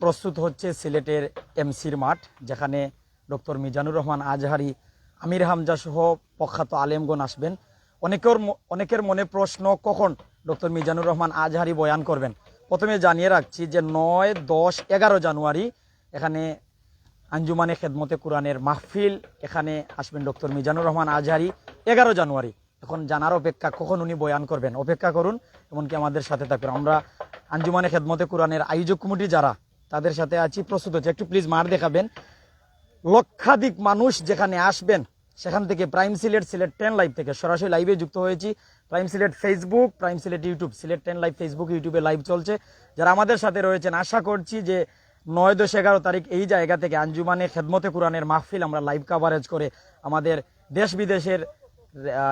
প্রস্তুত হচ্ছে সিলেটের এমসির মাঠ, যেখানে ডক্টর মিজানুর রহমান আজহারি, আমির হামজা সহ প্রখ্যাত আলেমগণ আসবেন। অনেকের অনেকের মনে প্রশ্ন, কখন ডক্টর মিজানুর রহমান আজহারি বয়ান করবেন? প্রথমে জানিয়ে রাখছি যে নয়, দশ, এগারো জানুয়ারি এখানে আঞ্জুমানে খেদমতে কোরআনের মাহফিল, এখানে আসবেন ডক্টর মিজানুর রহমান আজহারি, এগারো জানুয়ারি। এখন জানার অপেক্ষা, কখন উনি বয়ান করবেন? অপেক্ষা করুন, এমনকি আমাদের সাথে থাকবেন আমরা আঞ্জুমানে খেদমতে কোরআনের আয়োজক কমিটি যারা তাদের সাথে আছি প্রস্তুত হচ্ছে। একটু প্লিজ মার দেখাবেন। লক্ষাধিক মানুষ যেখানে আসবেন, সেখান থেকে prime Sylhet Sylhet ten live থেকে সরাসরি লাইভে যুক্ত হয়েছি। Prime Sylhet Facebook prime Sylhet YouTube Sylhet ten live Facebook ইউটিউবে লাইভ চলছে। যারা আমাদের সাথে রয়েছেন, আশা করছি যে নয় দশ এগারো তারিখ এই জায়গা থেকে আঞ্জুমানে খেদমতে কোরআনের মাহফিল আমরা লাইভ কাভারেজ করে আমাদের দেশ বিদেশের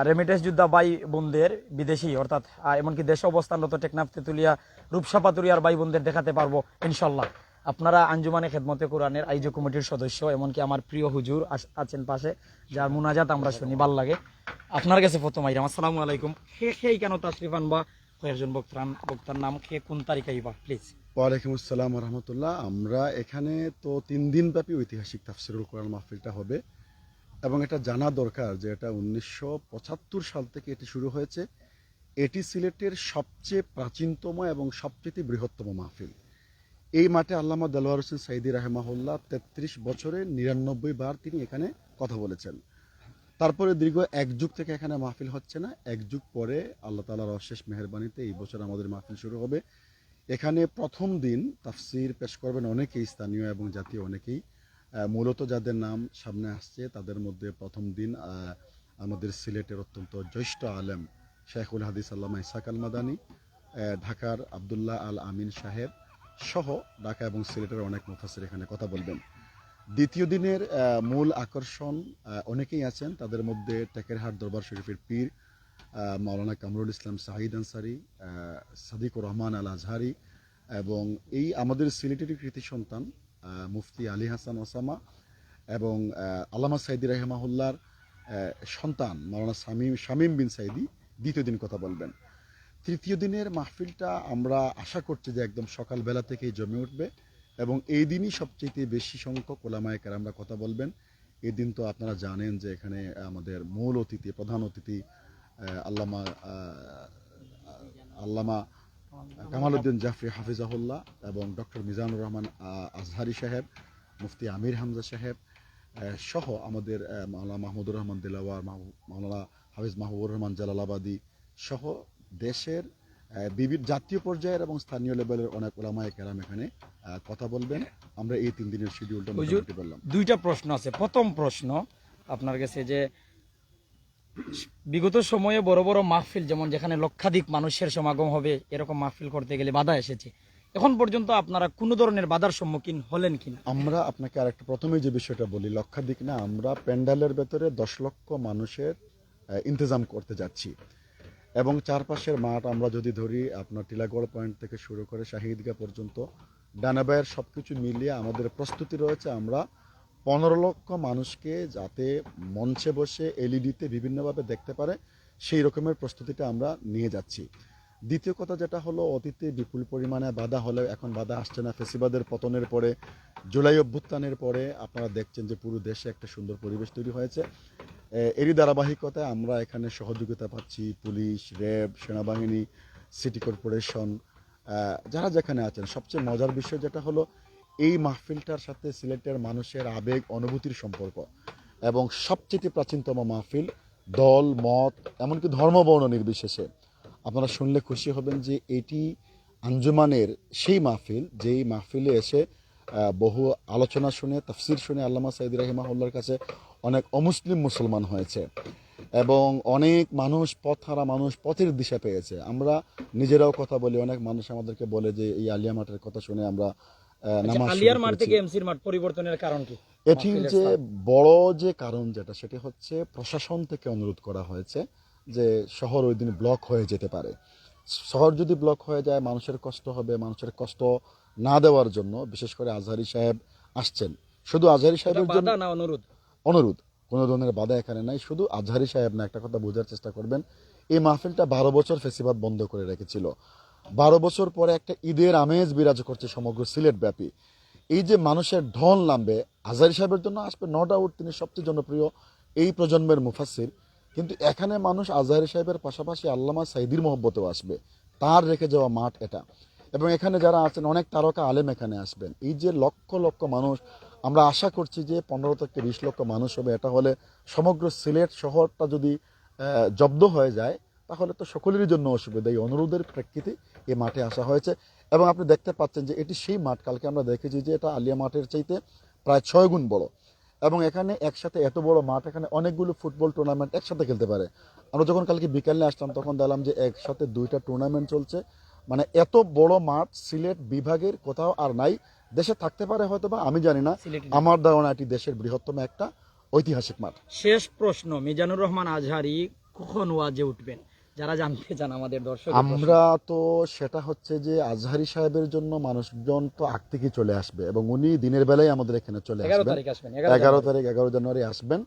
রেমিটেন্স যোদ্ধা ভাই বোনদের, বিদেশি অর্থাৎ এমনকি দেশে অবস্থানরত টেকনাফ তেতুলিয়া, রূপসা পাতুরিয়ার ভাই বোনদের দেখাতে পারব, ইনশাল্লাহ। আপনারা আঞ্জুমানে খেদমতে কোরআনের আয়োজক কমিটির সদস্য, এমনকি আমার প্রিয় হুজুর আছেন পাশে, যার মুনাজাত আমরা শুনি, ভালো লাগে। আপনার কাছে প্রথম আইরাম, আসসালামু আলাইকুম। খে খেই কেন তাশরিফান বা কয়েকজন বক্তার বক্তার নাম খে কোন তারিখে আইবা প্লিজ ওয়ালাইকুম আসসালাম রহমতুল্লাহ। আমরা এখানে তো তিন দিন ব্যাপী ঐতিহাসিক তাফসিরুল কোরআন মাহফিলটা হবে, এবং এটা জানা দরকার যে এটা উনিশশো পঁচাত্তর সাল থেকে এটি শুরু হয়েছে। এটি সিলেটের সবচেয়ে প্রাচীনতম এবং সবচেয়ে বৃহত্তম মাহফিল। এই মাঠে আল্লামা দেলোয়ার হোসেন সাইদি রাহেমাহুল্লাহ তেত্রিশ বছরে নিরানব্বই বার তিনি এখানে কথা বলেছেন। তারপরে দীর্ঘ এক যুগ থেকে এখানে মাহফিল হচ্ছে না। এক যুগ পরে আল্লাহ তালার অশেষ মেহরবানিতে এই বছর আমাদের মাহফিল শুরু হবে। এখানে প্রথম দিন তাফসির পেশ করবেন অনেকেই স্থানীয় এবং জাতীয় অনেকেই। মূলত যাদের নাম সামনে আসছে, তাদের মধ্যে প্রথম দিন আমাদের সিলেটের অত্যন্ত জ্যেষ্ঠ আলেম শেখুল হাদিস আল্লামা ইসাক আল মাদানি ঢাকার আবদুল্লাহ আল আমিন সাহেব। সহ ঢাকা এবং সিলেটের অনেক মুফাসির এখানে কথা বলবেন। দ্বিতীয় দিনের মূল আকর্ষণ অনেকেই আছেন। তাদের মধ্যে টেকেরহাট দরবার শরীফের পীর মাওলানা কামরুল ইসলাম সাহিদ আনসারি সাদিকুর রহমান আল আজহারি এবং এই আমাদের সিলেটের কৃতি সন্তান মুফতি আলী হাসান ওসামা এবং আহ, আল্লামা সাইদি রহমাহুল্লার সন্তান মাওলানা শামীম শামীম বিন সাইদি দ্বিতীয় দিন কথা বলবেন। তৃতীয় দিনের মাহফিলটা আমরা আশা করছি যে একদম সকালবেলা থেকেই জমে উঠবে এবং এই দিনই সবচেয়ে বেশি সংখ্যক ওলামায় আমরা কথা বলবেন। এই দিন তো আপনারা জানেন যে এখানে আমাদের মূল অতিথি, প্রধান অতিথি আল্লামা আল্লামা কামালউদ্দিন জাফরি হাফিজাহুল্লাহ এবং ডক্টর মিজানুর রহমান আজহারি সাহেব, মুফতি আমির হামজা সাহেব সহ আমাদের মাওলানা মাহমুদুর রহমান দিলাওয়ার মাওলানা হাফিজ মাহবুবুর রহমান জালালাবাদী সহ দেশের বিভিন্ন জাতীয় পর্যায়ের এবং স্থানীয় লেভেলের অনেক ওলামায় কেরাম এখানে কথা বলবেন। আমরা এই তিন দিনের শিডিউলটা মোটামুটি বললাম। দুইটা প্রশ্ন আছে। প্রথম প্রশ্ন আপনার কাছে যে বিগত সময়ে বড় বড় মাহফিল যেমন যেখানে লক্ষাধিক মানুষের সমাগম হবে এরকম মাহফিল করতে গেলে বাধা এসেছে। এখন পর্যন্ত আপনারা কোনো ধরনের বাধার সম্মুখীন হলেন কিনা? আমরা আপনাকে আরেকটা প্রথমেই যে বিষয়টা বলি লক্ষাধিক না আমরা প্যান্ডেলের ভেতরে দশ লক্ষ মানুষের ইন্তজাম করতে যাচ্ছি। এবং চারপাশের মাঠ আমরা যদি ধরি, আপনার টিলাগড় পয়েন্ট থেকে শুরু করে শাহিদগা পর্যন্ত ডানাবায়ের সব কিছু মিলিয়ে আমাদের প্রস্তুতি রয়েছে আমরা পনেরো লক্ষ মানুষকে যাতে মঞ্চে বসে এলইডিতে বিভিন্নভাবে দেখতে পারে, সেই রকমের প্রস্তুতিটা আমরা নিয়ে যাচ্ছি। দ্বিতীয় কথা যেটা হলো, অতীতে বিপুল পরিমাণে বাধা হলেও এখন বাধা আসছে না। ফেসিবাদের পতনের পরে, জুলাই অভ্যুত্থানের পরে আপনারা দেখছেন যে পুরো দেশে একটা সুন্দর পরিবেশ তৈরি হয়েছে। এরই ধারাবাহিকতায় আমরা এখানে সহযোগিতা পাচ্ছি, পুলিশ, র্যাব, সেনাবাহিনী, সিটি কর্পোরেশন যারা যেখানে আছেন। সবচেয়ে মজার বিষয় যেটা হলো, এই মাহফিলটার সাথে সিলেটের মানুষের আবেগ, অনুভূতির সম্পর্ক এবং সবচেয়ে প্রাচীনতম মাহফিল, দল, মত, এমনকি ধর্মবর্ণ নির্বিশেষে। আপনারা শুনলে খুশি হবেন যে এটি আঞ্জুমানের সেই মাহফিল, যেই মাহফিলে এসে বহু আলোচনা শুনে, তফসির শুনে আল্লামা সাইদ রাহিমাহুল্লার কাছে অনেক অমুসলিম মুসলমান হয়েছে এবং অনেক মানুষ পথ হারা মানুষ পথের দিশা পেয়েছে। আমরা নিজেরাও কথা বলি অনেক মানুষ আমাদেরকে বলে যে এই আলিয়া মাঠের কথা শুনে আমরা আচ্ছা, আলিয়ার মাঠ থেকে এমসির মাঠ পরিবর্তনের কারণ কি? এটির যে বড় যে কারণ যেটা সেটি হচ্ছে প্রশাসন থেকে অনুরোধ করা হয়েছে যে শহর ওই দিন ব্লক হয়ে যেতে পারে। শহর যদি ব্লক হয়ে যায় মানুষের কষ্ট হবে। মানুষের কষ্ট না দেওয়ার জন্য বিশেষ করে আজহারি সাহেব আসছেন। শুধু আজহারি সাহেবের জন্য অনুরোধ? অনুরোধ, কোনো ধরনের বাধা এখানে নাই। শুধু আজহারি সাহেব না, একটা কথা বোঝার চেষ্টা করবেন, এই মাহফিলটা বারো বছর ফেসিবাদ বন্ধ করে রেখেছিল। বারো বছর পরে একটা ঈদের আমেজ বিরাজ করছে সমগ্র সিলেট ব্যাপী। এই যে মানুষের ঢল নামবে, আজহারি সাহেবের জন্য আসবে নো ডাউট তিনি সবচেয়ে জনপ্রিয় এই প্রজন্মের মুফাসির কিন্তু এখানে মানুষ আজহারি সাহেবের পাশাপাশি আল্লামা সাইদির মহব্বতেও আসবে। তার রেখে যাওয়া মাঠ এটা। এবং এখানে যারা আছেন, অনেক তারকা আলেম এখানে আসবেন। এই যে লক্ষ লক্ষ মানুষ আমরা আশা করছি যে পনেরো থেকে বিশ লক্ষ মানুষ হবে। এটা হলে সমগ্র সিলেট শহরটা যদি জব্দ হয়ে যায়, তাহলে তো সকলেরই জন্য অসুবিধা। এই অনুরোধের প্রেক্ষিতে এই মাঠে আসা হয়েছে। এবং আপনি দেখতে পাচ্ছেন যে এটি সেই মাঠ, কালকে আমরা দেখেছি যে এটা আলিয়া মাঠের চাইতে প্রায় ছয় গুণ বড়। এবং এখানে একসাথে এত বড় মাঠ, এখানে অনেকগুলো ফুটবল টুর্নামেন্ট একসাথে খেলতে পারে। আমরা যখন কালকে বিকালে আসলাম তখন দেখলাম যে একসাথে দুইটা টুর্নামেন্ট চলছে। মানে এত বড় মাঠ সিলেট বিভাগের কোথাও আর নাই। দেশে থাকতে পারে হয়তো বা আমি জানি না। আমার ধারণা এটি দেশের বৃহত্তম একটা ঐতিহাসিক মাঠ। শেষ প্রশ্ন মিজানুর রহমান আজহারি কখন ওয়াজে উঠবেন? যারা জানতে চান আমাদের দর্শক আমরা তো সেটা হচ্ছে যে আজহারি সাহেবের জন্য মানুষজন তো আগ থেকে চলে আসবে এবং উনি দিনের বেলায় আমাদের এখানে চলে আসবেন। এগারো তারিখ এগারো জানুয়ারি আসবেন।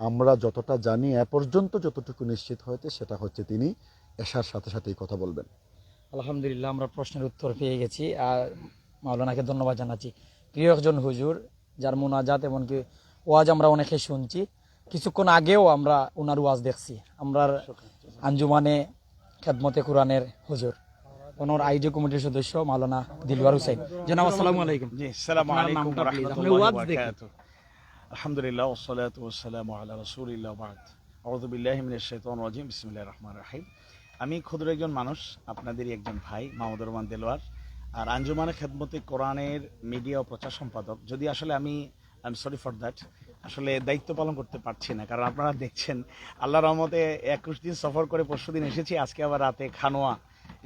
আমরা যতটা জানি এ পর্যন্ত যতটুকু নিশ্চিত হয়েছে সেটা হচ্ছে তিনি এসার সাথে সাথেই কথা বলবেন। আলহামদুলিল্লাহ আমরা প্রশ্নের উত্তর পেয়ে গেছি। আর মাওলানাকে ধন্যবাদ জানাচ্ছি। প্রিয় একজন হুজুর যার মোনাজাত এমনকি ওয়াজ আমরা অনেকে শুনছি কিছুক্ষণ আগেও আমরা ওনার ওয়াজ দেখছি। আমরা আঞ্জুমানে খেদমতে কোরআনের হুজুর ওনার আইজি কমিটির সদস্য মাওলানা দিলওয়ার হুসাইন। জনাব আসসালামু আলাইকুম। জি আসসালামু আলাইকুম ওয়া রাহমাতুল্লাহি ওয়া। বারাকাতুহু। আলহামদুলিল্লাহ ওয়াসসালাতু ওয়াসসালামু আলা রাসূলিল্লাহ বাদ। আউযু বিল্লাহি মিনাশ শাইতানির রাজিম বিসমিল্লাহির রহমানির রহিম। আমি ক্ষুদ্র একজন মানুষ আপনাদেরই একজন ভাই মাহমুদুর রহমান দেলোয়ার আর আঞ্জুমানে খেদমতি কোরআনের মিডিয়া ও প্রচার সম্পাদক। যদি আসলে আমি I am sorry for that আসলে দায়িত্ব পালন করতে পারছি না, কারণ আপনারা দেখছেন আল্লাহ রহমতে একুশ দিন সফর করে পরশু দিন এসেছি, আজকে আবার রাতে খানোয়া,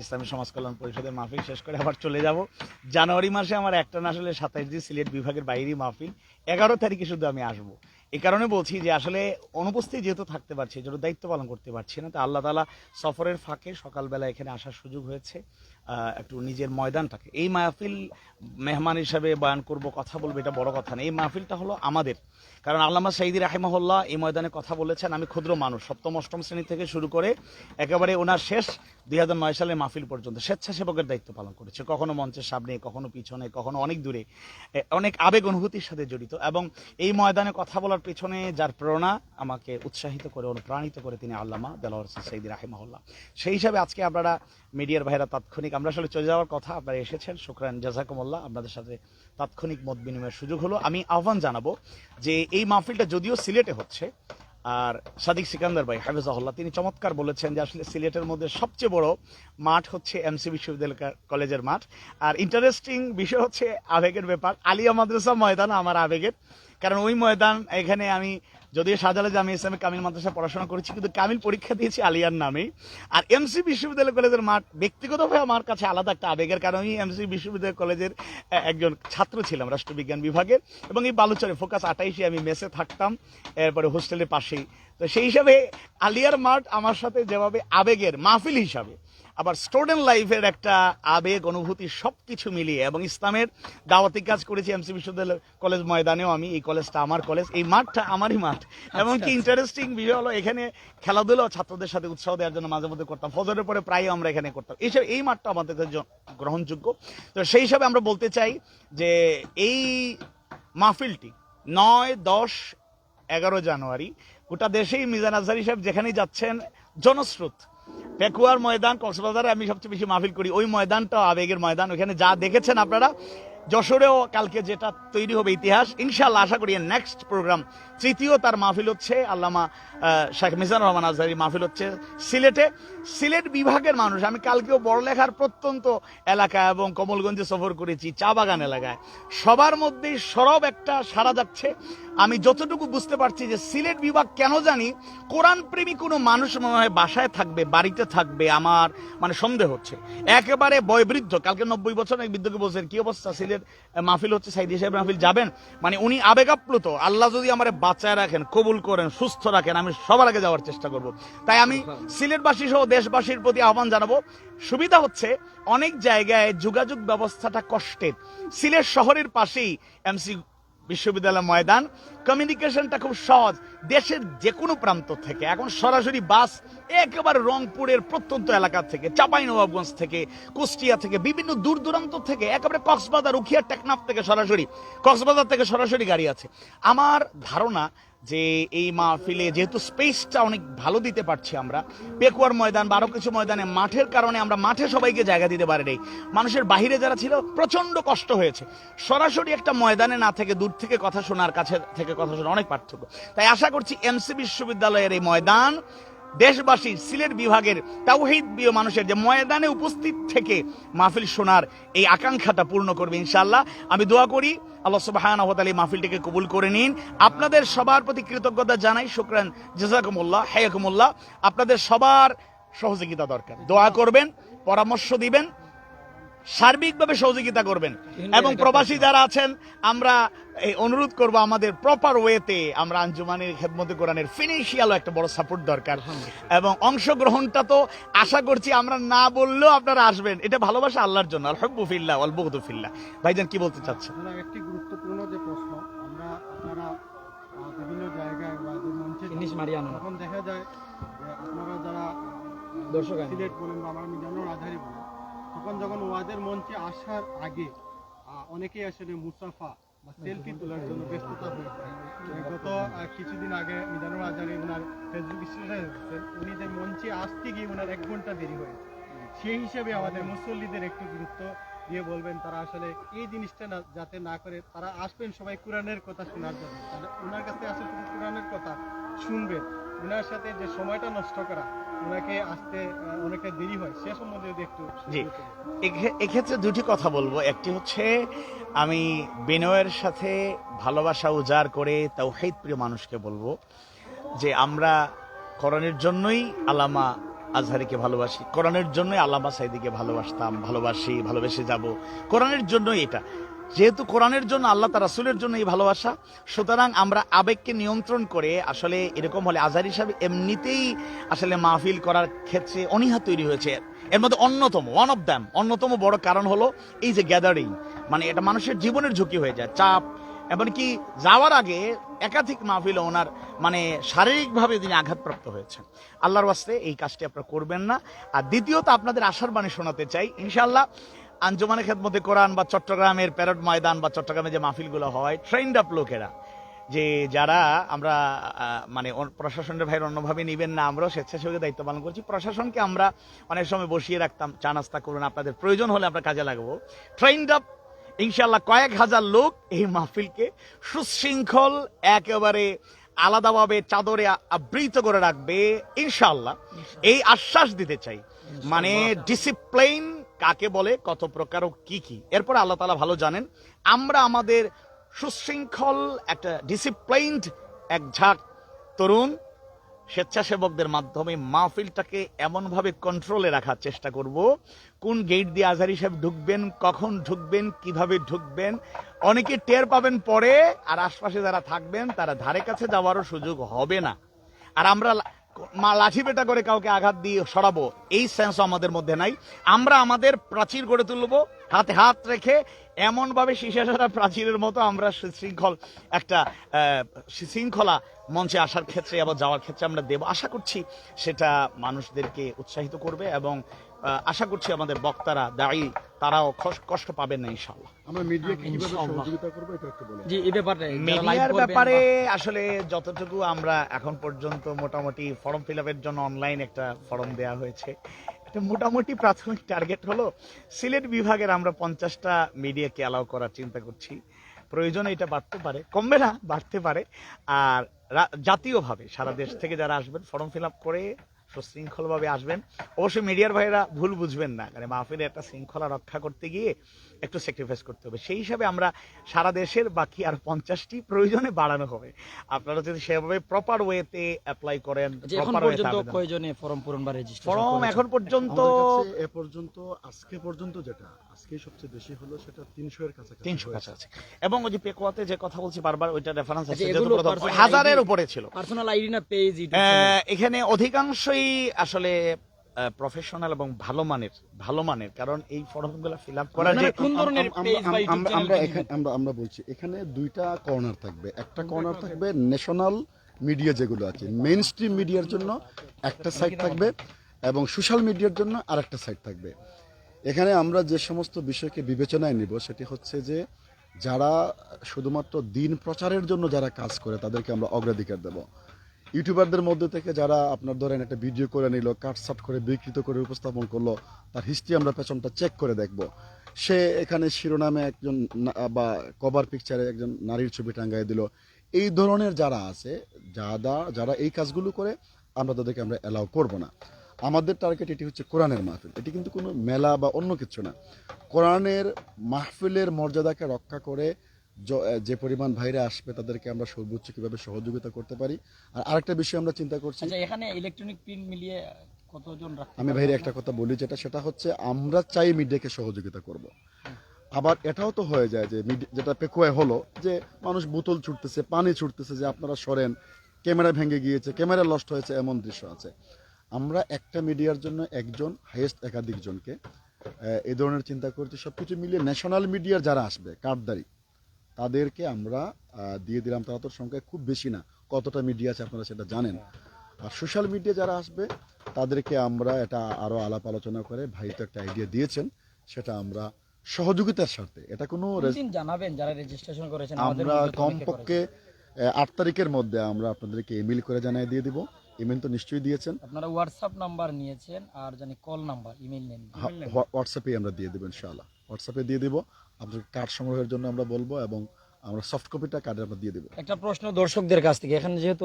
ইসলামী সমাজ কল্যাণ পরিষদের মাহফিল শেষ করে আবার চলে যাব। জানুয়ারি মাসে আমার একটা না আসলে সাতাইশ দিন সিলেট বিভাগের বাইরেই মাহফিল, এগারো তারিখে শুধু আমি আসব। এই কারণে বলছি যে আসলে অনুপস্থিত যেহেতু থাকতে পারছি, এজন্য দায়িত্ব পালন করতে পারছি না, তো আল্লাহ তালা সফরের ফাঁকে সকালবেলা এখানে আসার সুযোগ হয়েছে। একটু নিজের ময়দানটাকে। এই মাহফিল মেহমান হিসাবে বয়ান করব, কথা বলব, এটা বড় কথা না। এই মাহফিলটা হলো আমাদের। কারণ আল্লামা সাইদি রাহিমাহুল্লাহ এই ময়দানে কথা বলেছেন, আমি ক্ষুদ্র মানুষ, সপ্তম, অষ্টম শ্রেণি থেকে শুরু করে একেবারে ওনার শেষ দুই সালের মাহফিল পর্যন্ত স্বেচ্ছাসেবকের দায়িত্ব পালন করেছে। কখনো মঞ্চের সামনে, কখনো পিছনে, কখনো অনেক দূরে। অনেক আবেগ অনুভূতির সাথে জড়িত এবং এই ময়দানে কথা বলার পেছনে যার প্রেরণা আমাকে উৎসাহিত করে, অনুপ্রাণিত করে তিনি আল্লামা দেলাওয়ার সাইদি রাহিমাহুল্লাহ। সেই হিসাবে আজকে আপনারা মিডিয়ার ভাইরা তাৎক্ষণিক আমরা আসলে চলে যাওয়ার কথা আপনারা এসেছেন। শুক্রান, জাজাকুমুল্লাহ। আপনাদের সাথে তাৎক্ষণিক মত বিনিময়ের সুযোগ হলো। আমি আহ্বান জানাব যে এই মাহফিলটা যদিও সিলেটে হচ্ছে, আর সাদিক সিকান্দার ভাই হাফিজাহুল্লাহ, তিনি চমৎকার বলেছেন যে আসলে সিলেটের মধ্যে সবচেয়ে বড় মাঠ হচ্ছে এমসি বিশ্ববিদ্যালয় কলেজের মাঠ। আর ইন্টারেস্টিং বিষয় হচ্ছে আবেগের ব্যাপার। আলিয়া মাদ্রাসা ময়দান আমার আবেগের কারণ ওই ময়দান, এখানে আমি যদিও শাহজালাল জামি ইসলামে কামিল মাদ্রাসা পড়াশোনা করেছি, কিন্তু কামিল পরীক্ষা দিয়েছি আলিয়ার নামে। আর এমসি বিশ্ববিদ্যালয় কলেজের মাঠ, ব্যক্তিগতভাবে আমার কাছে আলাদা একটা আবেগের কারণ, আমি এমসি বিশ্ববিদ্যালয় কলেজের একজন ছাত্র ছিলাম রাষ্ট্রবিজ্ঞান বিভাগের, এবং এই বালুচরে ফোকাস আটাইশে আমি মেসে থাকতাম, এরপরে হোস্টেলের পাশেই। তো সেই হিসাবে আলিয়ার মাঠ আমার সাথে যেভাবে আবেগের মাহফিল হিসাবে আবার স্টুডেন্ট লাইফের একটা আবেগ অনুভূতি সব কিছু মিলিয়ে এবং ইসলামের দাওয়াতি কাজ করেছি এমসি বিশ্ববিদ্যালয় কলেজ ময়দানেও আমি। এই কলেজটা আমার কলেজ এই মাঠটা আমারই মাঠ। এমনকি ইন্টারেস্টিং বিষয় হলো এখানে খেলাধুলা ছাত্রদের সাথে উৎসাহ দেওয়ার জন্য মাঝে মধ্যে করতাম। ফজরের পরে প্রায় আমরা এখানে করতাম। এইসব এই মাঠটা আমাদের কাছে গ্রহণযোগ্য। তো সেই হিসাবে আমরা বলতে চাই যে এই মাহফিলটি নয় দশ এগারো জানুয়ারি গোটা দেশেই মিজান আজহারি সাহেব যেখানেই যাচ্ছেন জনস্রোত পেকুয়ার ময়দান কক্সবাজারে আমি সবচেয়ে বেশি মাহফিল করি। ওই ময়দানটা আবেগের ময়দান। ওখানে যা দেখেছেন আপনারা যশোরেও কালকে যেটা তৈরি হবে ইতিহাস ইনশাল্লাহ আশা করি নেক্সট প্রোগ্রাম তৃতীয় তার মাহফিল হচ্ছে আল্লামা শেখ মিজান রহমান আজহারি মাহফিল হচ্ছে সিলেটে। সিলেট বিভাগের মানুষ, আমি কালকেও বড়লেখার প্রত্যন্ত এলাকা এবং কমলগঞ্জে সফর করেছি চা বাগান এলাকায়। সবার মধ্যেই সরব একটা সারা যাচ্ছে। আমি যতটুকু বুঝতে পারছি যে সিলেট বিভাগ কেন জানি কোরআন প্রেমী কোনো মানুষ মনে হয় বাসায় থাকবে, বাড়িতে থাকবে, আমার মানে সন্দেহ হচ্ছে। একেবারে বয়বৃদ্ধ, কালকে নব্বই বছর এক বৃদ্ধকে বলছেন কি অবস্থা সিলেট? আহ, মাহফিল হচ্ছে সাইদি সাহেব মাহফিল যাবেন? মানে উনি আবেগাপ্লুত আল্লাহ যদি আমার বাঁচায় রাখেন কবুল করেন সুস্থ রাখেন আমি সবার আগে যাওয়ার চেষ্টা করব। তাই আমি সিলেটবাসী সহ দেশবাসীর প্রতি আহ্বান জানাব। সুবিধা হচ্ছে অনেক জায়গায় যোগাযোগ ব্যবস্থাটা কষ্টের সিলেট শহরের পাশেই এমসি বিশ্ববিদ্যালয় ময়দান। কমিউনিকেশনটা খুব সহজ। দেশের যে কোনো প্রান্ত থেকে। এখন সরাসরি বাস একেবারে রংপুরের প্রত্যন্ত এলাকা থেকে, চাঁপাইনবাবগঞ্জ থেকে, কুষ্টিয়া থেকে, বিভিন্ন দূর দূরান্ত থেকে, একেবারে কক্সবাজার, উখিয়া, টেকনাফ থেকে সরাসরি, কক্সবাজার থেকে সরাসরি গাড়ি আছে। আমার ধারণা যে এই মাহফিলে যেহেতু স্পেসটা অনেক ভালো দিতে পারছি আমরা, পেকুয়ার ময়দান বারো কিছু ময়দানে মাঠের কারণে আমরা মাঠে সবাইকে জায়গা দিতে পারি নাই মানুষের বাহিরে যারা ছিল, প্রচণ্ড কষ্ট হয়েছে। সরাসরি একটা ময়দানে না থেকে দূর থেকে কথা শোনার কাছে থেকে কথা শোনা অনেক পার্থক্য। তাই আশা করছি এমসি বিশ্ববিদ্যালয়ের এই ময়দান দেশবাসী, সিলেট বিভাগের তাওহিদ প্রিয় মানুষের যে ময়দানে উপস্থিত থেকে মাহফিল শোনার এই আকাঙ্ক্ষাটা পূর্ণ করবে ইনশাল্লাহ আমি দোয়া করি, আল্লাহ সুবহানাহু ওয়া এই মাহফিলটিকে কবুল করে নিন। আপনাদের সবার প্রতি কৃতজ্ঞতা জানাই, শুক্রান, জেজাকুমুল্লাহ, হায়াকুমুল্লাহ। আপনাদের সবার সহযোগিতা দরকার। দোয়া করবেন, পরামর্শ দিবেন সার্বিকভাবে সহযোগিতা করবেন। এবং প্রবাসী যারা আছেন আমরা এই অনুরোধ করব আমাদের প্রপার ওয়েতে আমরা আঞ্জুমানের খেদমতে কোরআনের ফিনিশিয়ালও একটা বড় সাপোর্ট দরকার। এবং অংশগ্রহণটা তো আশা করছি আমরা না বললেও আপনারা আসবেন। এটা ভালোবাসা আল্লাহর জন্য। আলহাবুফিল্লা আলবুদুফিল্লা ভাইজান কি বলতে চাচ্ছেন? একটি গুরুত্বপূর্ণ যে প্রশ্ন আমরা আপনারা বিভিন্ন জায়গায় বা মঞ্চে তখন দেখা যায় আপনারা যারা দর্শক। সিলেট বলেন বা আমার মিজানুর আধারি বলেন তখন যখন ওয়াদের মঞ্চে আসার আগে অনেকেই আসলে মুসাফা বা সেলফি তোলার জন্য ব্যস্ততা হয়ে গত কিছুদিন আগে মিজানুর আজারি ওনার ফেসবুক উনি যে মঞ্চে আসতে গিয়ে ওনার এক ঘণ্টা দেরি হয়েছে সেই হিসাবে আমাদের মুসল্লিদের একটু গুরুত্ব দিয়ে বলবেন, তারা আসলে এই জিনিসটা না, যাতে না করে তারা আসবেন সবাই কোরআনের কথা শোনার জন্য। ওনার কাছে আসলে কোরআনের কথা শুনবেন। ওনার সাথে যে সময়টা নষ্ট করা ওনাকে আসতে অনেকটা দেরি হয় সে সম্বন্ধে যদি একটু জি। এক্ষেত্রে দুটি কথা বলব। একটি হচ্ছে আমি বিনয়ের সাথে ভালোবাসা উজাড় করে তাওহিদ প্রিয় মানুষকে বলব যে আমরা কোরআনের জন্যই আলামা আজহারিকে ভালোবাসি কোরআনের জন্যই আলামা সাইদিকে ভালোবাসতাম ভালোবাসি ভালোবেসে যাব। কোরআনের জন্যই এটা। যেহেতু কোরআনের জন্য, আল্লাহ তার রাসুলের জন্য এই ভালোবাসা, সুতরাং আমরা আবেগকে নিয়ন্ত্রণ করে আসলে এরকম হলে আজহার হিসাবে এমনিতেই আসলে মাহফিল করার ক্ষেত্রে অনীহা তৈরি হয়েছে। এর মধ্যে অন্যতম ওয়ান অফ দ্যাম অন্যতম বড় কারণ হলো এই যে গ্যাদারিং মানে এটা মানুষের জীবনের ঝুঁকি হয়ে যায়, চাপ, এমনকি যাওয়ার আগে একাধিক মাহফিল ওনার মানে শারীরিকভাবে তিনি আঘাতপ্রাপ্ত হয়েছেন। আল্লাহর ওয়াস্তে এই কাজটি আপনারা করবেন না। আর দ্বিতীয়ত আপনাদের আশার বাণী শোনাতে চাই ইনশাল্লাহ আঞ্জুমানে খেদমতে কোরআন বা চট্টগ্রামের প্যারড ময়দান বা চট্টগ্রামে যে মাহফিলগুলো হয় ট্রেন্ড আপ লোকেরা। যে যারা আমরা মানে প্রশাসনের ভাইয়ের অন্যভাবে নিবেন না আমরাও স্বেচ্ছাসেবকের দায়িত্ব পালন করছি। প্রশাসনকে আমরা অনেক সময় বসিয়ে রাখতাম চা নাস্তা করুন আপনাদের প্রয়োজন হলে আমরা কাজে লাগবো। ট্রেন্ড আপ ইনশাল্লাহ কয়েক হাজার লোক এই মাহফিলকে সুশৃঙ্খল একেবারে আলাদাভাবে চাদরে আবৃত করে রাখবে ইনশাল্লাহ এই আশ্বাস দিতে চাই। মানে ডিসিপ্লিন কাকে বলে, কত প্রকার ও কি কি। এরপর আল্লাহ তালা ভালো জানেন, আমরা আমাদের সুশৃঙ্খল একটা ডিসিপ্লিনড এক ঝাঁক তরুণ, স্বেচ্ছাসেবকদের মাধ্যমে মাহফিলটাকে এমনভাবে কন্ট্রোলে রাখার চেষ্টা করব। কোন গেট দিয়ে আজহারি সাহেব ঢুকবেন, কখন ঢুকবেন, কীভাবে ঢুকবেন, অনেকে টের পাবেন পরে, আর আশপাশে যারা থাকবেন, তারা ধারে কাছে যাওয়ারও সুযোগ হবে না। আর আমরা মা লাঠি পেটা করে কাউকে আঘাত দিয়ে সরাবো, এই সেন্স আমাদের মধ্যে নাই। আমরা আমাদের প্রাচীর গড়ে তুলবো, হাতে হাত রেখে এমনভাবে ভাবে শিশাসারা প্রাচীরের মতো আমরা শৃঙ্খল একটা শৃঙ্খলা মঞ্চে আসার ক্ষেত্রে আবার যাওয়ার ক্ষেত্রে আমরা দেব। আশা করছি সেটা মানুষদেরকে উৎসাহিত করবে এবং আশা করছি আমাদের বক্তারা দায়ী তারাও কষ্ট- কষ্ট পাবেন না ইনশাল্লাহ আমরা মিডিয়াকে কীভাবে সহযোগিতা করব এটা একটু বলেন। জি এই ব্যাপারে মিডিয়ার ব্যাপারে আসলে যতটুকু আমরা এখন পর্যন্ত মোটামুটি ফর্ম ফিল আপের জন্য অনলাইন একটা ফর্ম দেওয়া হয়েছে এটা মোটামুটি প্রাথমিক টার্গেট হলো সিলেট বিভাগের আমরা পঞ্চাশটা মিডিয়াকে অ্যালাউ করার চিন্তা করছি। প্রয়োজনে এটা বাড়তে পারে কমবে না বাড়তে পারে। আর জাতীয়ভাবে সারা দেশ থেকে যারা আসবেন ফর্ম ফিল করে সুশৃঙ্খলভাবে আসবেন। অবশ্যই মিডিয়ার ভাইরা ভুল বুঝবেন না। কারণ মাহফিলে একটা শৃঙ্খলা রক্ষা করতে গিয়ে একটু স্যাক্রিফাইস করতে হবে। সেই হিসাবে আমরা সারা দেশের বাকি আর পঞ্চাশটি প্রয়োজনে বাড়ানো হবে। আপনারা যদি সেভাবে প্রপার ওয়েতে অ্যাপ্লাই করেন যে এখন proper way তে পর্যন্ত কয়জনে ফর্ম পূরণ বা রেজিস্ট্রেশন ফর্ম এখন পর্যন্ত এ পর্যন্ত আজকে পর্যন্ত যেটা আজকে সবচেয়ে বেশি হলো সেটা তিনশো এর কাছাকাছি তিনশো হয়েছে। কাছে আছে এবং ওই যে পেকোয়াতে যে কথা বলছি বারবার ওইটা রেফারেন্স আছে আচ্ছা, প্রথম- হাজারের উপরে ছিল। পার্সোনাল আইডি না পেজ আহ, এখানে অধিকাংশই আসলে প্রফেশনাল এবং ভালো মানের ভালো মানের। কারণ এই ফর্মগুলো ফিল আপ করা যে কোন ধরনের আমরা- আমরা আমরা বলছি এখানে দুইটা কর্নার থাকবে। একটা কর্নার থাকবে ন্যাশনাল মিডিয়া যেগুলো আছে। মেইন স্ট্রিম মিডিয়ার জন্য একটা সাইড থাকবে এবং সোশ্যাল মিডিয়ার জন্য আরেকটা সাইট থাকবে। এখানে আমরা যে সমস্ত বিষয়কে বিবেচনায় নিব সেটি হচ্ছে যে যারা শুধুমাত্র দিন প্রচারের জন্য যারা কাজ করে তাদেরকে আমরা অগ্রাধিকার দেব। ইউটিউবারদের মধ্যে থেকে যারা আপনার ধরেন একটা ভিডিও করে নিল কাটসাট করে বিকৃত করে উপস্থাপন করল, তার হিস্ট্রি আমরা পেছনটা চেক করে দেখব। সে এখানে শিরোনামে একজন বা কভার পিকচারে একজন নারীর ছবি টাঙ্গাই দিল। এই ধরনের যারা আছে, যারা যারা এই কাজগুলো করে, আমরা তাদেরকে আমরা অ্যালাউ করব না। আমাদের টার্গেট এটি হচ্ছে কোরআনের মাহফিল। এটি কিন্তু কোনো মেলা বা অন্য কিছু না। কোরআনের মাহফিলের মর্যাদাকে রক্ষা করে য- পরিমাণ ভাইরা আসবে তাদেরকে আমরা সর্বোচ্চ কীভাবে সহযোগিতা করতে পারি? আর আরেকটা বিষয় আমরা চিন্তা করছি আচ্ছা এখানে ইলেকট্রনিক প্রিন্ট মিলিয়ে কতজন আমি ভাইরে একটা কথা বলি যেটা সেটা হচ্ছে আমরা চাই মিডিয়াকে সহযোগিতা করব। আবার এটাও তো হয়ে যায় যে যেটা পেকুয়ায় হলো যে মানুষ বোতল ছুটতেছে পানি ছুটতেছে যে আপনারা সরেন ক্যামেরা ভেঙে গিয়েছে ক্যামেরা লস্ট হয়েছে এমন দৃশ্য আছে। আমরা একটা মিডিয়ার জন্য একজন হাইয়েস্ট একাধিক জনকে এই ধরনের চিন্তা করছি সব কিছু মিলিয়ে ন্যাশনাল মিডিয়ার যারা আসবে কার্ডদারি তাদেরকে আমরা দিয়ে দিলাম। তারা তো সংখ্যা খুব বেশি না। কতটা মিডিয়া আছে আপনারা সেটা জানেন। আর সোশ্যাল মিডিয়া যারা আসবে তাদেরকে আমরা এটা আরও আলাপ আলোচনা করে ভাই তো একটা আইডিয়া দিয়েছেন সেটা আমরা সহযোগিতার স্বার্থে। এটা কোনো জানাবেন যারা রেজিস্ট্রেশন করেছেন আমরা কমপক্ষে আট তারিখের মধ্যে আমরা আপনাদেরকে ইমেল করে জানিয়ে দিয়ে দিব। ইমেল তো নিশ্চয়ই দিয়েছেন। আপনারা হোয়াটসঅ্যাপ নাম্বার নিয়েছেন আর জানি কল নাম্বার ইমেল নেন। হোয়াটসঅ্যাপে আমরা দিয়ে দেবো ইনশাআল্লাহ। হোয়াটসঅ্যাপে দিয়ে দিব। আপনাকে কার্ড সংগ্রহের জন্য আমরা বলব এবং আমরা সফট কপিটা কার্ডে আমরা দিয়ে দেবো। একটা প্রশ্ন দর্শকদের কাছ থেকে এখানে যেহেতু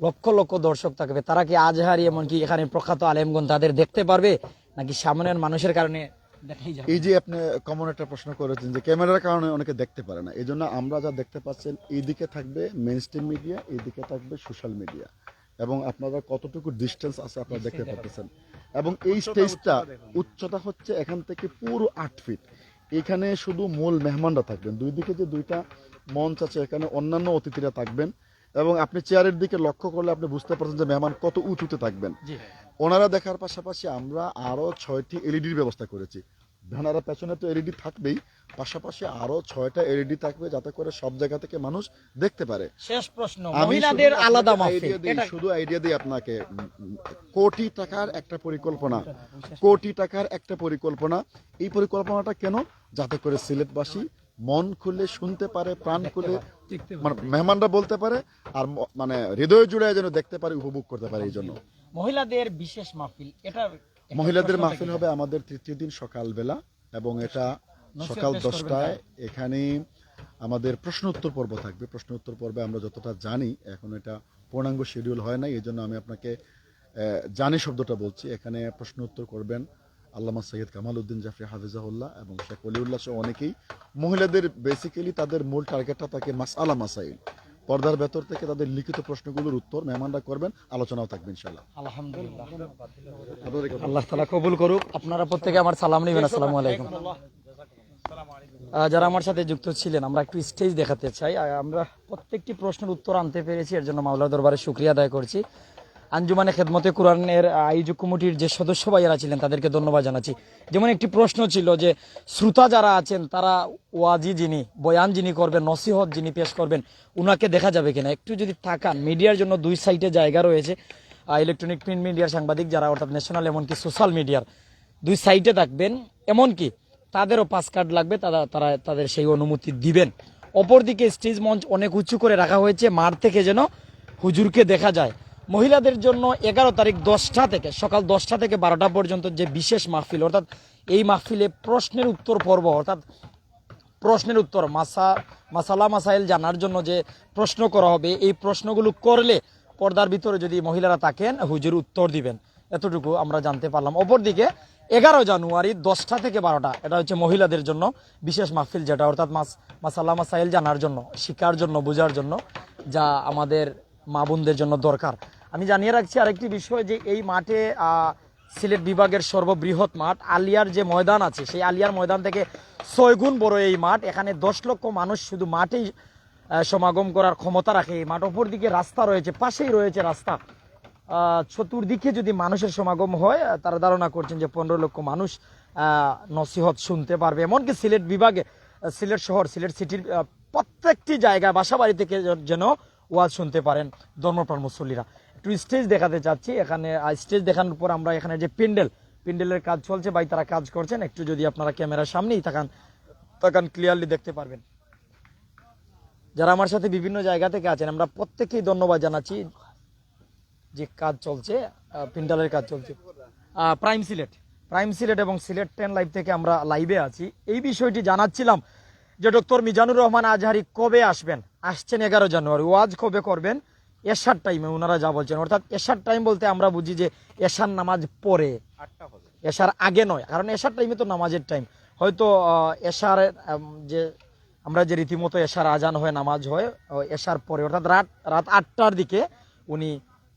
লক্ষ লক্ষ দর্শক থাকবে তারা কি আজহারি এমনকি এখানে প্রখ্যাত আলেমগণ তাদের দেখতে পারবে নাকি সামনের মানুষের কারণে এই যে আপনি কমন একটা প্রশ্ন করেছেন যে ক্যামেরার কারণে অনেকে দেখতে পারে না এই জন্য আমরা যা দেখতে পাচ্ছেন এইদিকে থাকবে মেন স্ট্রিম মিডিয়া এইদিকে থাকবে সোশ্যাল মিডিয়া এবং আপনারা কতটুকু ডিস্টেন্স আছে আপনারা দেখতে পাচ্ছেন এবং এই স্টেজটা উচ্চতা হচ্ছে এখান থেকে পুরো আট ফিট। এখানে শুধু মূল মেহমানরা থাকবেন। দুই দিকে যে দুইটা মঞ্চ আছে এখানে অন্যান্য অতিথিরা থাকবেন। এবং আপনি চেয়ারের দিকে লক্ষ্য করলে আপনি বুঝতে পারছেন যে মেহমান কত উঁচুতে থাকবেন। ওনারা দেখার পাশাপাশি আমরা আরও ছয়টি এলইডির ব্যবস্থা করেছি। ভ্যানারা পেছনে তো এলইডি থাকবেই পাশাপাশি আরও ছয়টা এলইডি থাকবে যাতে করে সব জায়গা থেকে মানুষ দেখতে পারে। শেষ প্রশ্ন মহিলাদের আলাদা মাহফিল দিই, এটা শুধু আইডিয়া দিই আপনাকে। কোটি টাকার একটা পরিকল্পনা কোটি টাকার একটা পরিকল্পনা। এই পরিকল্পনাটা কেন? যাতে করে সিলেটবাসী মন খুলে শুনতে পারে প্রাণ খুলে মানে মেহমানরা বলতে পারে আর মানে হৃদয় জুড়ে যেন দেখতে পারে উপভোগ করতে পারে এই জন্য। মহিলাদের বিশেষ মাহফিল এটা মহিলাদের মাহফিল হবে আমাদের তৃতীয় দিন সকালবেলা এবং এটা সকাল দশটায়। এখানে আমাদের প্রশ্ন উত্তর পর্ব থাকবে। প্রশ্ন উত্তর পর্বে আমরা যতটা জানি এখন এটা পূর্ণাঙ্গ শিডিউল হয় নাই এই জন্য আমি আপনাকে জানি শব্দটা বলছি। এখানে প্রশ্ন উত্তর করবেন আল্লামা সৈয়দ কামাল উদ্দিন জাফরি হাফিজাহুল্লাহ এবং শেখ অলিউল্লাহ সহ অনেকেই। মহিলাদের বেসিক্যালি তাদের মূল টার্গেটটা থাকে মাসআলা মাসাইল। পর্দার ভেতর থেকে তাদের লিখিত প্রশ্নগুলোর উত্তর মেহমানরা করবেন আলোচনাও থাকবে ইনশাল্লাহ আলহামদুলিল্লাহ। আল্লাহ তালা কবুল করুক। আপনারা প্রত্যেকে আমার সালাম নিবেন। আসসালামু আলাইকুম। যারা আমার সাথে যুক্ত ছিলেন আমরা একটু স্টেজ দেখাতে চাই। আমরা প্রত্যেকটি প্রশ্নের উত্তর আনতে পেরেছি এর জন্য মাওলা দরবারে শুক্রিয়া আদায় করছি। আঞ্জুমানে খেদমতে কোরআনের আয়োজক কমিটির যে সদস্য ভাইয়ারা ছিলেন, তাদেরকে ধন্যবাদ জানাচ্ছি। যেমন একটি প্রশ্ন ছিল যে, শ্রোতা যারা আছেন, তারা ওয়াজি যিনি, বয়ান যিনি করবেন, নসিহত যিনি পেশ করবেন, উনাকে দেখা যাবে কিনা? একটু যদি তাকান, মিডিয়ার জন্য দুই সাইডে জায়গা রয়েছে। ইলেকট্রনিক প্রিন্ট মিডিয়ার সাংবাদিক যারা, অর্থাৎ ন্যাশনাল এমনকি সোশ্যাল মিডিয়ার দুই সাইডে থাকবেন। এমনকি তাদেরও পাস কার্ড লাগবে, তারা তারা, তাদের সেই অনুমতি দিবেন। অপরদিকে স্টেজ মঞ্চ অনেক উঁচু করে রাখা হয়েছে, মাঠ থেকে যেন হুজুরকে দেখা যায়। মহিলাদের জন্য এগারো তারিখ দশটা থেকে, সকাল দশটা থেকে বারোটা পর্যন্ত যে বিশেষ মাহফিল, অর্থাৎ এই মাহফিলে প্রশ্নের উত্তর পর্ব, অর্থাৎ প্রশ্নের উত্তর, মাসা, মাসালা মাসাইল জানার জন্য যে প্রশ্ন করা হবে, এই প্রশ্নগুলো করলে পর্দার ভিতরে যদি মহিলারা থাকেন, হুজুর উত্তর দিবেন। এতটুকু আমরা জানতে পারলাম। অপরদিকে, এগারো জানুয়ারি দশটা থেকে বারোটা, এটা হচ্ছে মহিলাদের জন্য বিশেষ মাহফিল যেটা, অর্থাৎ মাস মাসাল্লা মাসাইল জানার জন্য, শিকার জন্য, বোঝার জন্য, যা আমাদের মা বোনদের জন্য দরকার। আমি জানিয়ে রাখছি আরেকটি বিষয় যে এই মাঠে সিলেট বিভাগের সর্ববৃহৎ মাঠ আলিয়ার যে ময়দান আছে, সেই আলিয়ার ময়দান থেকে ছয় গুণ বড় এই মাঠ। এখানে দশ লক্ষ মানুষ শুধু মাঠেই সমাগম করার ক্ষমতা রাখে এই মাঠ। অপরদিকে রাস্তা রয়েছে, পাশেই রয়েছে রাস্তা। চতুর্দিকে যদি মানুষের সমাগম হয় তারা ধারণা করছেন যে পনেরো লক্ষ মানুষ নসিহত শুনতে পারবে। এমনকি সিলেট বিভাগে সিলেট শহর, সিলেট সিটির প্রত্যেকটি জায়গায়, বাসাবাড়ি থেকে যেন- যেন ওয়াজ শুনতে পারেন ধর্মপ্রাণ মুসল্লিরা। একটু স্টেজ দেখাতে চাচ্ছি, এখানে স্টেজ দেখানোর পর আমরা এখানে যে প্যান্ডেল প্যান্ডেলের কাজ চলছে, ভাই তারা কাজ করছেন, একটু যদি আপনারা ক্যামেরার সামনেই থাকান তখন ক্লিয়ারলি দেখতে পারবেন। যারা আমার সাথে বিভিন্ন জায়গা থেকে আছেন, আমরা প্রত্যেকেই ধন্যবাদ জানাচ্ছি যে কাজ চলছে প্যান্ডেলের কাজ চলছে। প্রাইম সিলেট। প্রাইম সিলেট এবং সিলেট টেন লাইভ থেকে আমরা লাইভে আছি। এই বিষয়টি জানাচ্ছিলাম যে ডক্টর মিজানুর রহমান আজহারি কবে আসবেন? আসছেন এগারো জানুয়ারি। ওয়াজ কবে করবেন? এশার টাইমে ওনারা যা বলছেন। অর্থাৎ এশার টাইম বলতে আমরা বুঝি যে এশার নামাজ পরে এশার আগে নয় কারণ এশার টাইমে তো নামাজের টাইম হয়তো এশার যে আমরা যে রীতিমতো এশার আজান হয় নামাজ হয় এশার পরে অর্থাৎ রাত রাত আটটার দিকে উনি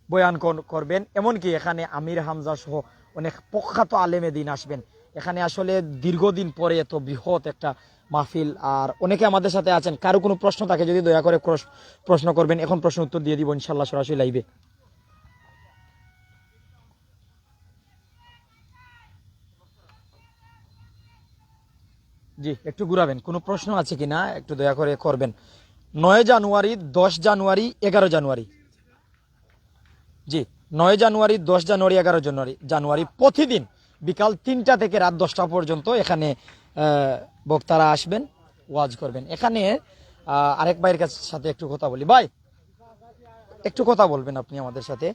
বয়ান কর- করবেন। এমনকি এখানে আমির হামজা সহ অনেক প্রখ্যাত আলেমে দিন আসবেন। এখানে আসলে দীর্ঘদিন পরে এত বৃহৎ একটা মাহফিল আর অনেকে আমাদের সাথে আছেন। কারও কোনো প্রশ্ন থাকে, যদি দয়া করে প্রশ্ন করবেন, এখন প্রশ্ন উত্তর দিয়ে দিব ইনশাল্লাহ সরাসরি লাইভে। জি, একটু ঘুরাবেন, কোনো প্রশ্ন আছে কিনা একটু দয়া করে করবেন। নয় জানুয়ারি, দশ জানুয়ারি, এগারো জানুয়ারি। জি, নয় জানুয়ারি, দশ জানুয়ারি, এগারো জানুয়ারি জানুয়ারি প্রতিদিন বিকাল তিনটা থেকে রাত দশটা পর্যন্ত এখানে বক্তারা আসবেন ওয়াজ করবেন। এখানে আরেক ভাইয়ের কাছে সাথে একটু কথা বলি। ভাই একটু কথা বলবেন আপনি আমাদের সাথে।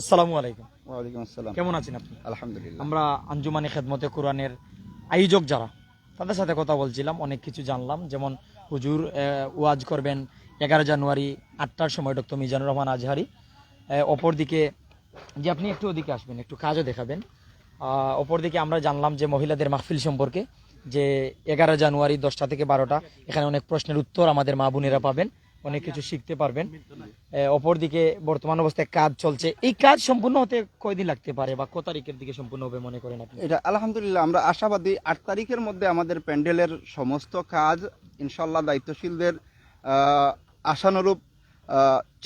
আসসালামু আলাইকুম। ওয়ালাইকুম আসসালাম। কেমন আছেন আপনি? আলহামদুলিল্লাহ। আমরা আঞ্জুমানে খেদমতে কোরআনের আয়োজক যারা তাদের সাথে কথা বলছিলাম অনেক কিছু জানলাম। যেমন হুজুর ওয়াজ করবেন এগারো জানুয়ারি আটটার সময় ডক্টর মিজানুর রহমান আজহারি। অপরদিকে যে আপনি একটু ওদিকে আসবেন একটু কাজও দেখাবেন। অপরদিকে আমরা জানলাম যে মহিলাদের মাহফিল সম্পর্কে, যে এগারো জানুয়ারি দশটা থেকে বারোটা, এখানে অনেক প্রশ্নের উত্তর আমাদের মা বোনেরা পাবেন, অনেক কিছু শিখতে পারবেন। অপরদিকে বর্তমান অবস্থায় কাজ চলছে। এই কাজ সম্পূর্ণ হতে কয়দিন লাগতে পারে বা কত তারিখের দিকে সম্পূর্ণ হবে মনে করেন আপনি? এটা আলহামদুলিল্লাহ, আমরা আশাবাদী আট তারিখের মধ্যে আমাদের প্যান্ডেলের সমস্ত কাজ ইনশাল্লাহ দায়িত্বশীলদের আশানুরূপ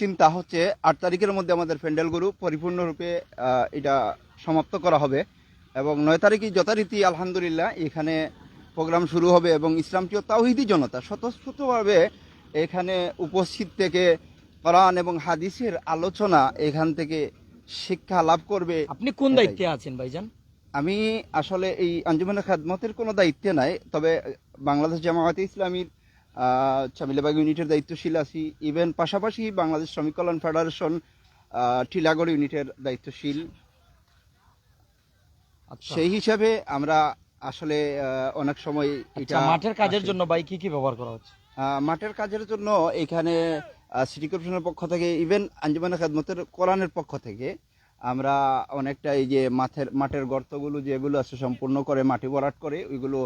চিন্তা হচ্ছে আট তারিখের মধ্যে আমাদের প্যান্ডেলগুলো পরিপূর্ণরূপে এটা সমাপ্ত করা হবে। এবং নয় তারিখে যথারীতি আলহামদুলিল্লাহ এখানে প্রোগ্রাম শুরু হবে এবং ইসলামপ্রিয় তাওহিদি জনতা স্বতঃস্ফূর্তভাবে এখানে উপস্থিত থেকে কোরআন এবং হাদিসের আলোচনা এখান থেকে শিক্ষা লাভ করবে। আপনি কোন দায়িত্বে আছেন ভাইজান? আমি আসলে এই আঞ্জুমানের খাদমতের কোনো দায়িত্বে নাই তবে বাংলাদেশ জামায়াতে ইসলামীর চামিলাবাগ ইউনিটের দায়িত্বশীল আছি। ইভেন পাশাপাশি বাংলাদেশ শ্রমিক কল্যাণ ফেডারেশন টিলাগড় ইউনিটের দায়িত্বশীল। সেই হিসাবে আমরা আসলে অনেক সময় আচ্ছা, এটা মাঠের কাজের জন্য বাই কি কি ব্যবহার করা হচ্ছে? মাঠের কাজের জন্য এখানে সিটি কর্পোরেশনের পক্ষ থেকে ইভেন আঞ্জুমানের খাদমতের কোরআনের পক্ষ থেকে আমরা অনেকটা এই যে মাঠের মাঠের গর্তগুলো যেগুলো আছে সম্পূর্ণ করে মাটি ভরাট করে ওইগুলো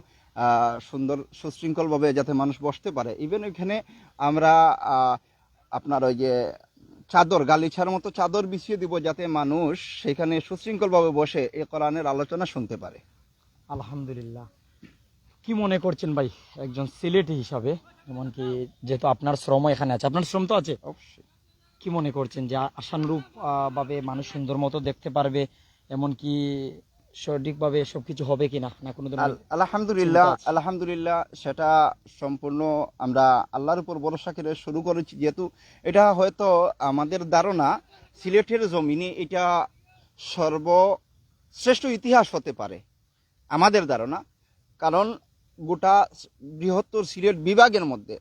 সুন্দর সুশৃঙ্খলভাবে যাতে মানুষ বসতে পারে। ইভেন ওইখানে আমরা আপনার ওই যে চাদর গালিছার মতো চাদর বিছিয়ে দিব যাতে মানুষ সেখানে সুশৃঙ্খলভাবে বসে এ কোরআনের আলোচনা শুনতে পারে। আলহামদুলিল্লাহ। কি মনে করছেন ভাই? একজন সিলেটি হিসাবে এমনকি যেহেতু আপনার শ্রমও এখানে আছে আপনার শ্রম তো আছে। অবশ্যই। কি মনে করছেন যে আশানুরূপ ভাবে মানুষ সুন্দর মতো দেখতে পারবে? এমনকি সঠিকভাবে সবকিছু হবে কিনা না কোনো আলহামদুলিল্লাহ আলহামদুলিল্লাহ সেটা সম্পূর্ণ আমরা আল্লাহর উপর ভরসা করে শুরু করেছি যেহেতু এটা হয়তো আমাদের ধারণা সিলেটের জমিনে এটা সর্বশ্রেষ্ঠ ইতিহাস হতে পারে আমাদের ধারণা। কারণ গোটা বৃহত্তর সিলেট বিভাগের মধ্যে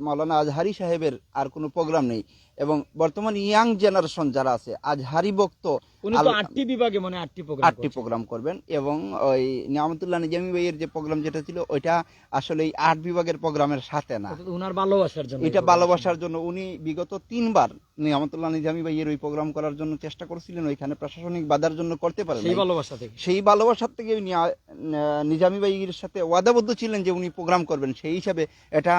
মাওলানা আজহারি সাহেবের আর কোনো প্রোগ্রাম নেই। এবং বর্তমান ইয়াং জেনারেশন যারা আছে আজহারি বক্ত উনি তো আটটি বিভাগে মানে আটটি প্রোগ্রাম আটটি প্রোগ্রাম করবেন এবং ওই নিয়ামতুল্লাহ নিজামী ভাইয়ের যে প্রোগ্রাম যেটা ছিল ওইটা আসলে এই আট বিভাগের প্রোগ্রামের সাথে না। উনার ভালোবাসার জন্য এটা ভালোবাসার জন্য। উনি বিগত তিনবার নিয়ামতুল্লাহ নিজামী ভাইয়ের ওই প্রোগ্রাম করার জন্য চেষ্টা করছিলেন ওইখানে প্রশাসনিক বাধার জন্য করতে পারেন। সেই ভালোবাসা থেকে। সেই ভালোবাসার থেকে নিজামী ভাইয়ের সাথে ওয়াদাবদ্ধ ছিলেন যে উনি প্রোগ্রাম করবেন। সেই হিসাবে এটা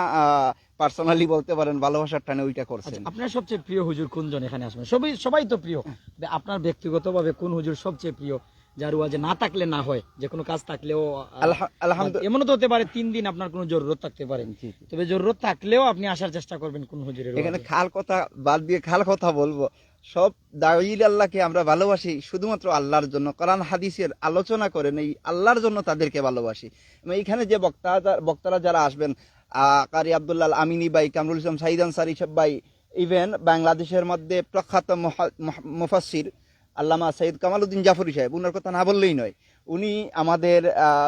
পার্সোনালি বলতে পারেন ভালোবাসার টানে ওইটা করছেন। আচ্ছা, আপনার সবচেয়ে প্রিয় হুজুর কোনজন এখানে আসবেন? সবাই সবাই তো প্রিয়। আপনার ব্যক্তিগতভাবে কোন হুজুর সবচেয়ে প্রিয় যার ওয়াজে না থাকলে না হয়? যে কোনো কাজ থাকলেও আলহামদুলিল্লাহ এমনও তো হতে পারে তিন দিন আপনার কোনো জরুরত থাকতে পারে। তবে জরুরত থাকলেও আপনি আসার চেষ্টা করবেন কোন হুজুরের এখানে খাল কথা বাদ দিয়ে খাল কথা বলব। সব দাইল আল্লাহকে আমরা ভালোবাসি শুধুমাত্র আল্লাহর জন্য। কোরআন হাদিসের আলোচনা করেন এই আল্লাহর জন্য তাদেরকে ভালোবাসি। এবং এইখানে যে বক্তা বক্তারা যারা আসবেন আহ, কারি আব্দুল্লাহ আমিনী ভাই কামরুল ইসলাম সাইদ আনসারি সব ভাই ইভেন বাংলাদেশের মধ্যে প্রখ্যাত মুফাসসির আল্লামা সৈয়দ কামালউদ্দিন জাফরি সাহেব উনার কথা না বললেই নয়। উনি আমাদের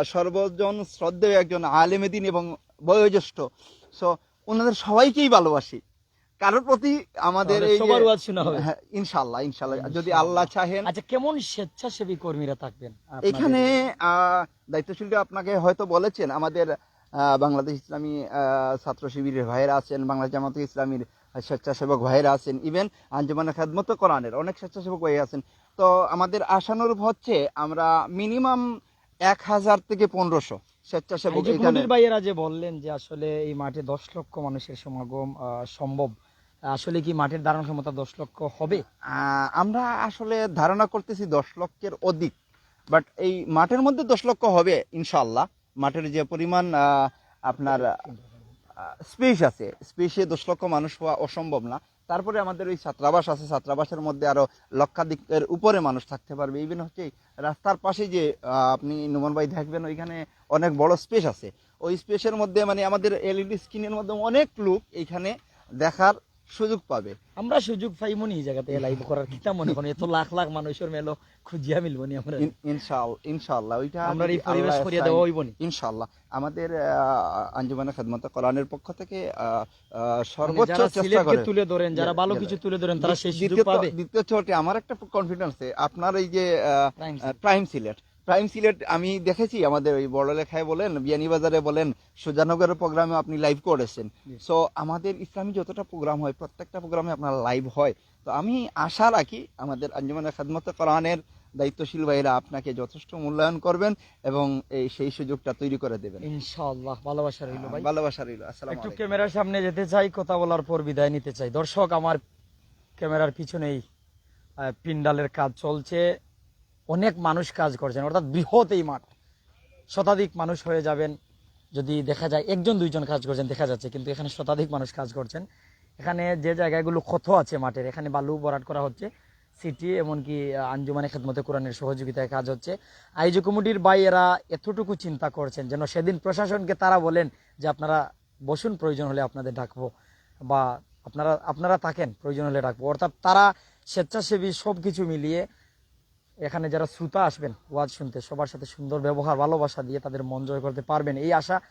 সর্বজন শ্রদ্ধেয় একজন আলেমেদিন এবং বয়োজ্যেষ্ঠ। সো ওনাদের সবাইকেই ভালোবাসি। কারোর প্রতি আমাদের এই হ্যাঁ, ইনশাল্লাহ ইনশাল্লাহ যদি আল্লাহ চাহেন। আচ্ছা কেমন স্বেচ্ছাসেবী কর্মীরা থাকবেন এখানে আহ, দায়িত্বশীলরা আপনাকে হয়তো বলেছেন আমাদের আহ, বাংলাদেশ ইসলামী আহ, ছাত্র শিবিরের ভাইয়েরা আছেন বাংলাদেশ জামাত ইসলামীর স্বেচ্ছাসেবক ভাইয়েরা আছেন ইভেন আঞ্জুমানের খেদমত কোরআনের অনেক স্বেচ্ছাসেবক ভাই আছেন। তো আমাদের আশানুরূপ হচ্ছে আমরা মিনিমাম এক হাজার থেকে পনেরোশো স্বেচ্ছাসেবক ভাইয়েরা যে বললেন যে আসলে এই মাঠে দশ লক্ষ মানুষের সমাগম সম্ভব। আসলে কি মাঠের ধারণ ক্ষমতা দশ লক্ষ হবে? আমরা আসলে ধারণা করতেছি দশ লক্ষের অধিক বাট এই মাঠের মধ্যে দশ লক্ষ হবে ইনশাল্লাহ মাঠের যে পরিমাণ আপনার স্পেস আছে। স্পেসে দশ লক্ষ মানুষ হওয়া অসম্ভব না। তারপরে আমাদের ওই ছাত্রাবাস আছে। ছাত্রাবাসের মধ্যে আরও লক্ষাধিকের উপরে মানুষ থাকতে পারবে। ইভেন হচ্ছে রাস্তার পাশে যে আপনি নুমন ভাই দেখবেন, ওইখানে অনেক বড় স্পেস আছে। ওই স্পেসের মধ্যে মানে আমাদের এলইডি স্ক্রিনের মধ্যে অনেক লোক এইখানে দেখার সুযোগ পাবে। আমরা সুযোগ পাইমনি এই জায়গাতে লাইভ করার কিতা মনে করেন? এত লাখ লাখ মানুষের মেলো খুঁজিয়া মিলবনি আমরা। ইন- ইনশাআল- ইনশাআল্লাহ ওইটা আমরা এই পরিবেশ করিয়া চায়- দেওয়া হইবনি ইনশাআল্লাহ আমাদের আঞ্জুমানের খেদমত কোরআনের পক্ষ থেকে মানে সর্বোচ্চ যারা চেষ্টা করে। তুলে ধরেন যারা ভালো কিছু তুলে ধরেন তারা সেই সুযোগ পাবে। দ্বিতীয় ছোটে আমার একটা কনফিডেন্স আছে আপনার এই যে প্রাইম সিলেট প্রাইম সিলেট আমি দেখেছি আমাদের ওই বড়লেখায় বলেন বিয়ানীবাজারে বলেন সুজানগরের প্রোগ্রামে আপনি লাইভ করেছেন। সো আমাদের ইসলামী যতটা প্রোগ্রাম হয় প্রত্যেকটা প্রোগ্রামে আপনার লাইভ হয়। তো আমি আশা রাখি আমাদের আঞ্জুমানের খেদমত কোরআনের দায়িত্বশীল ভাইরা আপনাকে যথেষ্ট মূল্যায়ন করবেন এবং এই সেই সুযোগটা তৈরি করে দেবেন। ইনশাআল্লাহ ভালোবাসা রইল ভাই। ভালোবাসা রইল আসসালাম একটু ক্যামেরার সামনে যেতে চাই কথা বলার পর বিদায় নিতে চাই। দর্শক আমার ক্যামেরার পিছনেই পিন্ডালের কাজ চলছে। অনেক মানুষ কাজ করছেন, অর্থাৎ বৃহৎ এই মাঠ। শতাধিক মানুষ হয়ে যাবেন, যদি দেখা যায় একজন, দুইজন কাজ করছেন, দেখা যাচ্ছে, কিন্তু এখানে শতাধিক মানুষ কাজ করছেন। এখানে যে জায়গাগুলো ক্ষত আছে মাঠের, এখানে বালু বরাট করা হচ্ছে, সিটি এমনকি আঞ্জুমানে খেদমতে কোরআনের সহযোগিতায় কাজ হচ্ছে। আইজি কমিটির বাইয়েরা এতটুকু চিন্তা করছেন যেন সেদিন প্রশাসনকে তারা বলেন যে আপনারা বসুন, প্রয়োজন হলে আপনাদের ডাকবো, বা আপনারা আপনারা থাকেন, প্রয়োজন হলে ডাকবো। অর্থাৎ তারা স্বেচ্ছাসেবী সব কিছু মিলিয়ে এখানে যারা শ্রোতা আসবেন, ওয়াজ শুনতে, সবার সাথে সুন্দর ব্যবহার, ভালোবাসা দিয়ে তাদের মন জয় করতে পারবেন। এই আশা,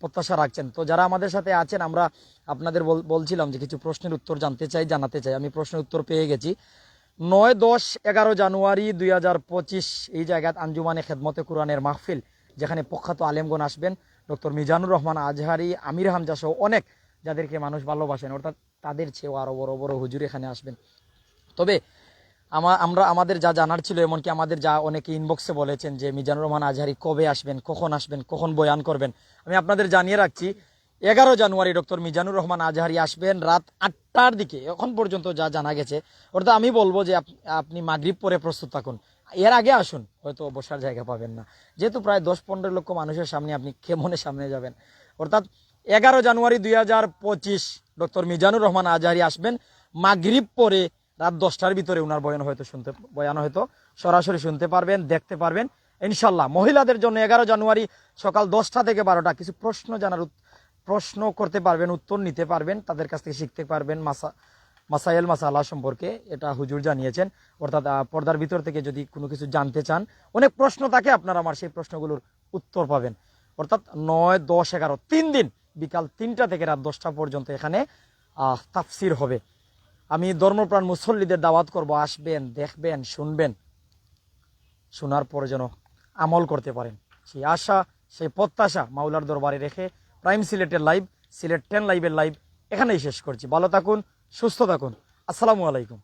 প্রত্যাশা রাখছেন। তো যারা আমাদের সাথে আছেন, আমরা আপনাদের বল- বলছিলাম যে কিছু প্রশ্নের উত্তর জানতে চাই, জানাতে চাই। আমি প্রশ্নের উত্তর পেয়ে গেছি। নয় দশ এগারো জানুয়ারি দুই হাজার পঁচিশ, এই জায়গায় আঞ্জুমানে খেদমতে কোরআনের মাহফিল, যেখানে প্রখ্যাত আলেমগণ আসবেন। ডক্টর মিজানুর রহমান আজহারি, আমির হামজা সহ অনেক যাদেরকে মানুষ ভালোবাসেন, অর্থাৎ তাদের চেয়েও আরও বড় বড় হুজুর এখানে আসবেন। তবে আমা আমরা আমাদের যা জানার ছিল, এমনকি আমাদের যা অনেকে ইনবক্সে বলেছেন যে, মিজানুর রহমান আজহারি কবে আসবেন, কখন আসবেন, কখন বয়ান করবেন, আমি আপনাদের জানিয়ে রাখছি, এগারো জানুয়ারি ডক্টর মিজানুর রহমান আজহারি আসবেন রাত আটটার দিকে, এখন পর্যন্ত যা জানা গেছে, অর্থাৎ আমি বলব যে আপ- আপনি মাগরিব পরে প্রস্তুত থাকুন। এর আগে আসুন, হয়তো বসার জায়গা পাবেন না। যেহেতু প্রায় দশ পনেরো লক্ষ মানুষের সামনে আপনি কেমনে সামনে যাবেন? অর্থাৎ এগারো জানুয়ারি দুই হাজার পঁচিশ, ডক্টর মিজানুর রহমান আজহারি আসবেন মাগরিব পরে রাত দশটার ভিতরে উনার বয়ান হয়তো শুনতে, বয়ান হয়তো সরাসরি শুনতে পারবেন, দেখতে পারবেন। ইনশাল্লাহ, মহিলাদের জন্য এগারো জানুয়ারি সকাল দশটা থেকে বারোটা, কিছু প্রশ্ন জানার প্রশ্ন করতে পারবেন, উত্তর নিতে পারবেন, তাদের কাছ থেকে শিখতে পারবেন মাসা মাসাইল মাসালা সম্পর্কে, এটা হুজুর জানিয়েছেন। অর্থাৎ পর্দার ভিতর থেকে যদি কোনো কিছু জানতে চান, অনেক প্রশ্ন থাকে, আপনারা আমার সেই প্রশ্নগুলোর উত্তর পাবেন। অর্থাৎ, নয়, দশ, এগারো, তিন দিন, বিকাল তিনটা থেকে রাত দশটা পর্যন্ত এখানে তাফসির হবে। আমি ধর্মপ্রাণ মুসল্লিদের দাওয়াত করব, আসবেন, দেখবেন, শুনবেন। শোনার পরে যেন আমল করতে পারেন। সেই আশা, সেই প্রত্যাশা মাওলার দরবারে রেখে প্রাইম সিলেটের লাইভ, সিলেট টেন লাইভের লাইভ এখানেই শেষ করছি। ভালো থাকুন, সুস্থ থাকুন। আসসালামু আলাইকুম।